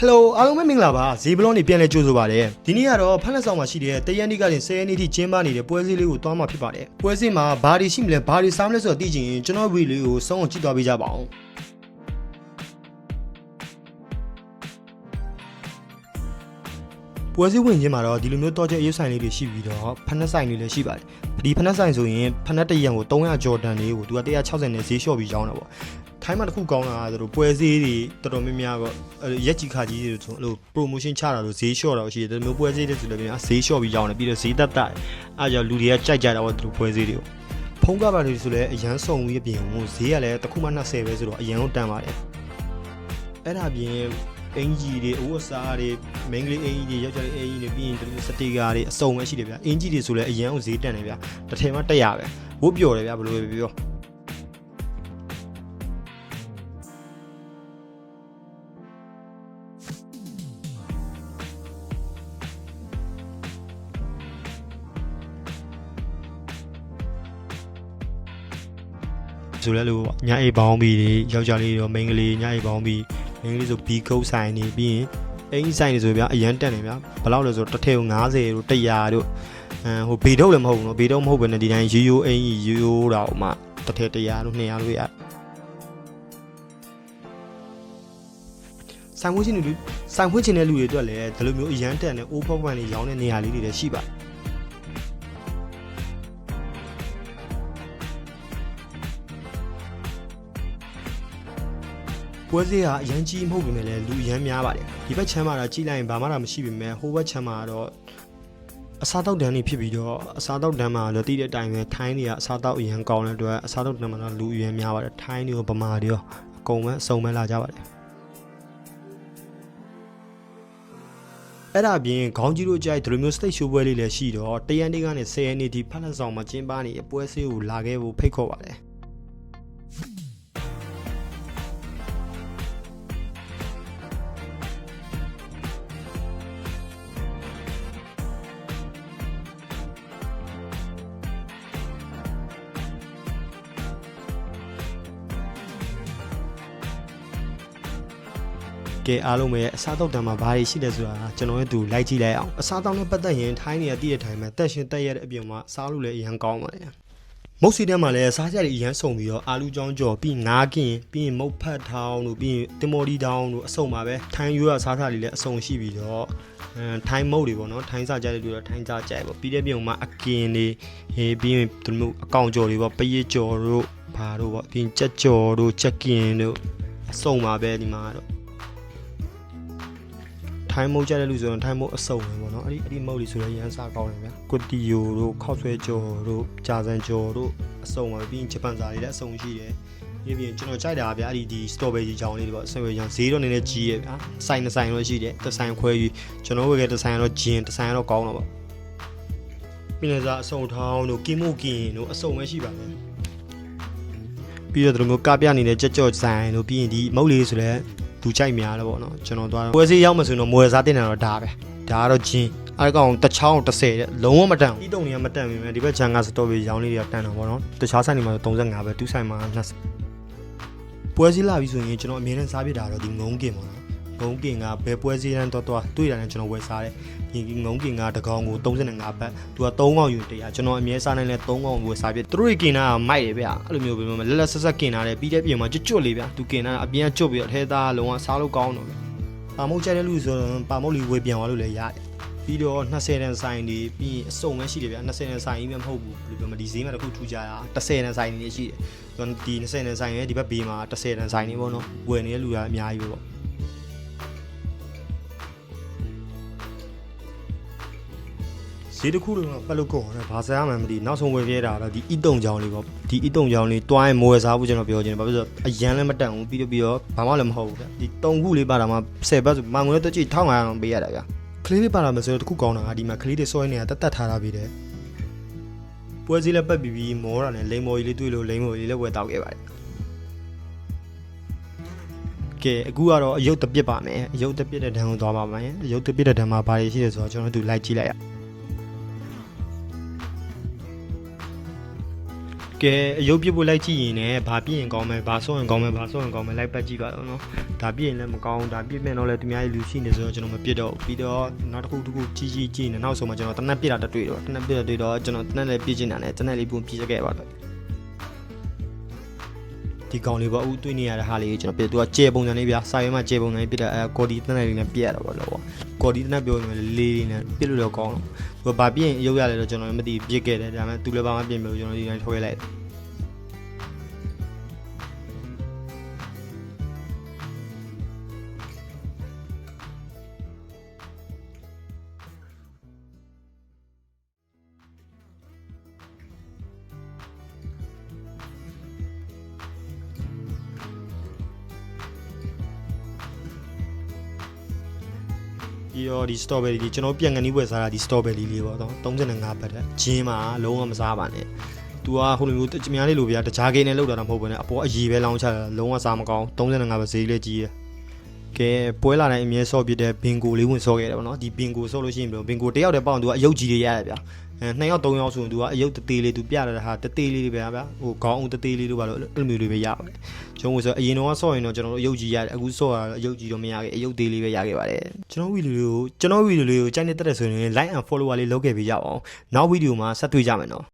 ဟယ်လိုအားလုံးပဲမင်္ဂလာပါဈေးဘလော့နေပြန်လဲကြိုဆိုပါရစေဒီနေ့ကတော့ဖက်လက်ဆောင်မှာရှိတဲ့တရက်နေ့ကနေ10ရက်နေ့ထိကျင်းပနေတဲ့ပွဲစည်းလေးကိုသွားမှာဖြစ်ပါတယ်ပွဲစည်းမှာဘာတွေရှိမလဲဘာတွေစားမလဲဆိုတော့သိချင်ရင်ကျွန်တော်ဗီဒီယိုလေးကိုစောင့်အောင်ကြည့်သွားပေးကြပါအောင်ပွဲစည်းဝင်ခြင်းမှာတော့ဒီလိုမျိုးတော့ချက်ရုပ်ဆိုင်လေးတွေရှိပြီးတော့ဖက်နက်ဆိုင်လေးလည်းရှိပါတယ်ဒီဖက်နက်ဆိုင်ဆိုရင်ဖက်နက်တစ်ရံကို300ကျော်တန်လေးကိုသူက160နဲ့ဈေးလျှော့ပြီးရောင်းတာပေါ့ ထိုင်းမှာတစ်ခုကောင်းတာကသူတို့ပွဲစည်းတွေတော်တော်များများကအဲ့ရက်ကြီးခါကြီးတွေဆိုအဲ့လို promotion ချတာလို့ဈေးလျှော့တာရှိတယ်ဒီလိုမျိုးပွဲစည်းတွေဆိုလည်းများဈေးလျှော့ပြီးရောင်းတယ်ပြီးတော့ဈေးတက်တက်အဲ့ကြောင့်လူတွေကကြိုက်ကြတာပေါ့သူတို့ပွဲစည်းတွေကိုဖုံးကားပါတွေဆိုလည်းအရန်စုံပြီးအပြင်ဟိုဈေးကလည်းတစ်ခုမှ20ပဲဆိုတော့အရန်ကိုတန်ပါတယ်အဲ့ဒါပြင်အင်ဂျီတွေအဝတ်စားတွေမင်္ဂလိအင်ဂျီတွေယောက်ျားလေးအင်ဂျီတွေပြီးရင်ဒီလိုစတေကာတွေအစုံပဲရှိတယ်ဗျအင်ဂျီတွေဆိုလည်းအရန်ကိုဈေးတန်တယ်ဗျတစ်ထည်မှ100ပဲဝတ်ပျော်တယ်ဗျဘယ်လိုပဲပြော ဆိုလဲလို့ညအိပ်ပေါင်းပြီးယောက်ျားလေးရောမိန်းကလေးညအိပ်ပေါင်းပြီးမိန်းကလေးဆိုဘီကုတ်ဆိုင်နေပြီးရင်အင်းဆိုင်နေဆိုဗျာအရန်တက်နေဗျာဘယ်လောက်လဲဆိုတစ်ထည့်ကို90တို့100တို့အမ်ဟိုဘေထုတ်လည်းမဟုတ်ဘူးနော်ဘေထုတ်မဟုတ်ဘဲနဲ့ဒီတိုင်းရိုးရိုးအင်းကြီးရိုးရိုးတော့မှတစ်ထည့်100တို့200တို့ရဆိုင်ဝှချင်းတွေဆိုင်ဝှချင်းတဲ့လူတွေအတွက်လည်းဒီလိုမျိုးအရန်တက်နေ open one လေးရောင်းတဲ့နေရာလေးတွေလည်းရှိပါတယ် ပွဲစည်းကအရန်ကြီးမဟုတ်ပေမဲ့လည်းလူအရန်များပါတယ်ဒီဘက်ချမ်းမှာတော့ကြီးလိုက်ရင်ဘာမှတော့မရှိပေမဲ့ဟိုဘက်ချမ်းမှာတော့အစားတောက်တန်းနေဖြစ်ပြီးတော့အစားတောက်တန်းမှာတော့တည်တဲ့အတိုင်းပဲထိုင်းတွေကအစားတောက်အရန်ကောင်းတဲ့အတွက်အစားတောက်တန်းမှာတော့လူအရန်များပါတယ်ထိုင်းတွေရောဗမာတွေရောအကုန်ပဲအစုံပဲလာကြပါတယ်အဲ့ဒါအပြင်ခေါင်းကြီးတို့ကြိုက်ဒီလိုမျိုး stage show ပွဲလေးလည်းရှိတော့တရန်နေ့ကနေ10ရက်နေ့ထိဖက်လက်ဆောင်မှာကျင်းပနေတဲ့ပွဲစည်းကိုလာခဲ့ဖို့ဖိတ်ခေါ်ပါတယ် ကဲအားလုံးပဲအစားတောက်တံမှာဘာတွေရှိလဲဆိုတာကျွန်တော်တို့လိုက်ကြည့်လိုက်အောင်အစားတောက်နဲ့ပတ်သက်ရင်ထိုင်းနေရတည့်တဲ့ထိုင်းမှာတက်ရှင်တက်ရတဲ့အပြင်မှာစားလို့လည်းအရန်ကောင်းပါတယ်မုတ်စီတဲမှာလည်းစားကြတွေအရန်စုံပြီးတော့အာလူကြောင်းကြော်ပြီးငါးကင်ပြီးရင်မုတ်ဖတ်ထောင်းတို့ပြီးရင်တင်မော်ဒီတောင်းတို့အစုံပါပဲထိုင်းရိုးရစားစားတွေလည်းအစုံရှိပြီးတော့အဲထိုင်းမုတ်တွေပေါ့နော်ထိုင်းစားကြတွေတော့ထိုင်းစားကြပေါ့ပြီးတဲ့ပြုံမှာအကင်တွေဟေးပြီးရင်ဒီလိုမျိုးအကောင်ကြော်တွေပေါ့ပရိကြော်တို့ဘာတို့ပေါ့ပြီးရင်ကြက်ကြော်တို့ကြက်ကင်တို့အစုံပါပဲဒီမှာတော့ ထိုင်းမုတ်ကြတဲ့လူဆိုရင်ထိုင်းမုတ်အစုံပဲပေါ့နော်အဲ့ဒီအဲ့ဒီမုတ်လေးဆိုရင်ရန်စားကောင်းတယ်ဗျာကွတီယိုတို့ခောက်ဆွဲကြော်တို့ကြာစံကြော်တို့အစုံပါပြီးရင်ဂျပန်စာတွေလည်းအစုံရှိတယ်ပြီးပြင်ကျွန်တော်ကြိုက်တာဗျာအဲ့ဒီဒီ strawberry ကြောင်လေးတွေပေါ့ strawberry ကြောင်ဈေးတော့နည်းနည်းကြီးရဲ့ဗျာဆိုင်တစ်ဆိုင်တော့ရှိတယ်တစ်ဆိုင်ခွဲပြီးကျွန်တော်ဝယ်ခဲ့တစ်ဆိုင်ကတော့ဂျင်တစ်ဆိုင်ကတော့ကောင်းတော့ပေါ့ပြီးနေစားအစုံထောင်းတို့ကီမိုကင်တို့အစုံပဲရှိပါမယ်ပြီးတော့ဒီလိုမျိုးကပြနေတဲ့ကြက်ကြော်ဆိုင်တို့ပြီးရင်ဒီမုတ်လေးဆိုလည်း သူကြိုက်များတယ်ပေါ့နော်ကျွန်တော်သွားပွဲစီရောက်မှဆိုရင်တော့မွေစားတင်တာတော့ဒါပဲဒါကတော့ဂျင်းအဲ့ကောင်တစ်ချောင်း30တဲ့လုံးဝမတန်ဘူးဤတုံတွေကမတန်ပြီမဲ့ဒီဘက်ချန်ကစတော်ဘီရောင်းလေးတွေကတန်တာပေါ့နော်တခြားဆိုင်တွေမှာ35ပဲတူးဆိုင်မှာ20ပွဲစီလာပြီဆိုရင်ကျွန်တော်အမြဲတမ်းစားပြတာတော့ဒီငုံကင်ပေါ့နော် ငုံကင်ကဘယ်ပွဲစီတန်းတော့တော့တွေ့တာနဲ့ကျွန်တော်ဝယ်စားတယ်ဒီငုံကင်ကတကောင်ကို35ဘတ်သူက3ကောင်ယူတရားကျွန်တော်အမြဲစားနိုင်လဲ3ကောင်ဝယ်စားပြသူတို့ကင်တာကမိုက်တယ်ဗျအဲ့လိုမျိုးပဲလက်လက်ဆက်ဆက်ကင်တာတယ်ပြီးတဲ့ပြင်မှာကျွတ်ကျွတ်လေးဗျသူကင်တာအပြင်ကျွတ်ပြီးတော့ထဲသားလုံးဝစားလို့ကောင်းတော့ဗျပါမုတ်ကြတဲ့လူဆိုတော့ပါမုတ်လီဝယ်ပြန်သွားလို့လည်းရတယ်ပြီးတော့20တန်ဆိုင်တွေပြီးရင်အစုံပဲရှိတယ်ဗျ20တန်ဆိုင်ကြီးမှမဟုတ်ဘူးဘယ်လိုပြောမလဲဒီဈေးမှာတစ်ခုထူကြတာ10တန်ဆိုင်တွေရှိတယ်ဆိုတော့ဒီ20တန်ဆိုင်ရဲ့ဒီဘက်ဘေးမှာ10တန်ဆိုင်တွေပေါ့နော်ဝယ်နေတဲ့လူကအများကြီးပဲပေါ့ ဈေးတစ်ခုလုံးကပတ်လို့ကုန်တယ်ဘာစားရမှန်းမသိနောက်ဆုံးဝယ်ခဲ့တာတော့ဒီအီတုံချောင်းလေးပေါ့ဒီအီတုံချောင်းလေးတွိုင်းမဝယ်စားဘူးကျွန်တော်ပြောချင်တယ်ဘာဖြစ်လို့လဲဆိုတော့အရန်လည်းမတန်ဘူးပြီးတော့ပြီးတော့ဘာမှလည်းမဟုတ်ဘူးဗျဒီတုံခုလေးပါတာမှ10ဘတ်ဆိုမန်ငွေတော့ကြည့်1500အောင်ပေးရတာဗျကလေးလေးပါတာမဆိုတော့တစ်ခုကောင်းတာကဒီမှာကလေးတွေစောရနေတာတက်တက်ထားတာပြီးတယ်ပွဲစည်းလည်းပတ်ပြီးပြီးမောတာနဲ့လိန်မော်ကြီးလေးတွေ့လို့လိန်မော်ကြီးလည်းဝယ်တောက်ခဲ့ပါတယ်ကဲအခုကတော့အယုတ်တပြစ်ပါမယ်အယုတ်တပြစ်တဲ့တန်းကိုသွားပါမယ်အယုတ်တပြစ်တဲ့တန်းမှာဘာတွေရှိလဲဆိုတော့ကျွန်တော်တို့လိုက်ကြည့်လိုက်ရ ကဲအယုတ်ပြစ်ဖို့လိုက်ကြည့်ရင်လည်းဘာပြည့်ရင်ကောင်းမယ်ဘာဆော့ရင်ကောင်းမယ်ဘာဆော့ရင်ကောင်းမယ်လိုက်ပတ်ကြည့်ပါတော့နော်ဒါပြည့်ရင်လည်းမကောင်းဘူးဒါပြည့်မဲ့တော့လည်းသူများရဲ့လူရှိနေဆိုတော့ကျွန်တော်မပြစ်တော့ဘူးပြီးတော့နောက်တစ်ခုတစ်ခုကြီးကြီးကြည့်နေနောက်ဆုံးမှကျွန်တော်တနက်ပြစ်တာတတွေ့တော့တနက်ပြစ်တာတွေ့တော့ကျွန်တော်တနက်လည်းပြည့်ချင်တာနဲ့တနက်လေးပုံပြည့်စခဲ့ပါတော့ဒီကောင်လေးပေါ့အခုတွေ့နေရတဲ့ဟာလေးကိုကျွန်တော်ပြသူကကျေပုံစံလေးဗျာစာရွက်မှာကျေပုံစံလေးပြတဲ့အဲကော်ဒီတနက်လေးနဲ့ပြရတာပေါ့လို့ပေါ့ကော်ဒီတနက်ပြောရင်လေးလေးနဲ့ပြလို့တော့ကောင်းတော့သူက ဘာပြည့်ရင်အယုတ်ရတယ်တော့ကျွန်တော်လည်းမသိပြစ်ခဲ့တယ်ဒါပေမဲ့သူလည်းဘာမှပြင်မလို့ကျွန်တော်ဒီတိုင်းထွေးလိုက် ပြီးတော့ဒီ strawberry ဒီကျွန်တော်ပြန်ကန်နီးဝယ်စားတာဒီ strawberry လေးပေါ့တော့35ဘတ်တဲ့ဂျင်းမှာလုံးဝမစားပါနဲ့သူကဟိုလိုမျိုးကြများလေးလိုဗျာတကြားကင်းနဲ့လောက်တာတော့မဟုတ်ဘူးနဲ့အပေါ်အရေပဲလောင်းချတာလုံးဝစားမကောင်း35ဘတ်ဈေးလေးကြီးရယ်ကဲပွဲလာတိုင်းအမြဲဆော့ပြတဲ့ဘင်ကိုလေးဝင်ဆော့ခဲ့တယ်ပေါ့နော်ဒီဘင်ကိုဆော့လို့ရှိရင်ဘင်ကိုတယောက်တည်းပေါအောင်သူကအယုတ်ကြီးလေးရတယ်ဗျာအဲနှစ်ယောက်သုံးယောက်ဆိုရင်သူကအယုတ်တသေးလေးသူပြရတာဟာတသေးလေးတွေပဲဗျာဟိုခေါင်းအုံတသေးလေးတို့ပါလို့အဲ့လိုမျိုးတွေပဲရပါတယ် ကျွန်တော်ဆိုအရင်တော့ဆော့ရင်တော့ကျွန်တော်တို့အယုတ်ကြီးရတယ်အခုဆော့ရတော့အယုတ်ကြီးတော့မရခဲ့အယုတ်သေးလေးပဲရခဲ့ပါတယ်။ကျွန်တော်ဗီဒီယိုကိုကျွန်တော်ဗီဒီယိုလေးကိုကြိုက်နေတဲ့တဲ့ဆိုရင် like and follow လေးလုပ်ခဲ့ပေးကြပါအောင်။နောက်ဗီဒီယိုမှာဆက်တွေ့ကြမယ်နော်။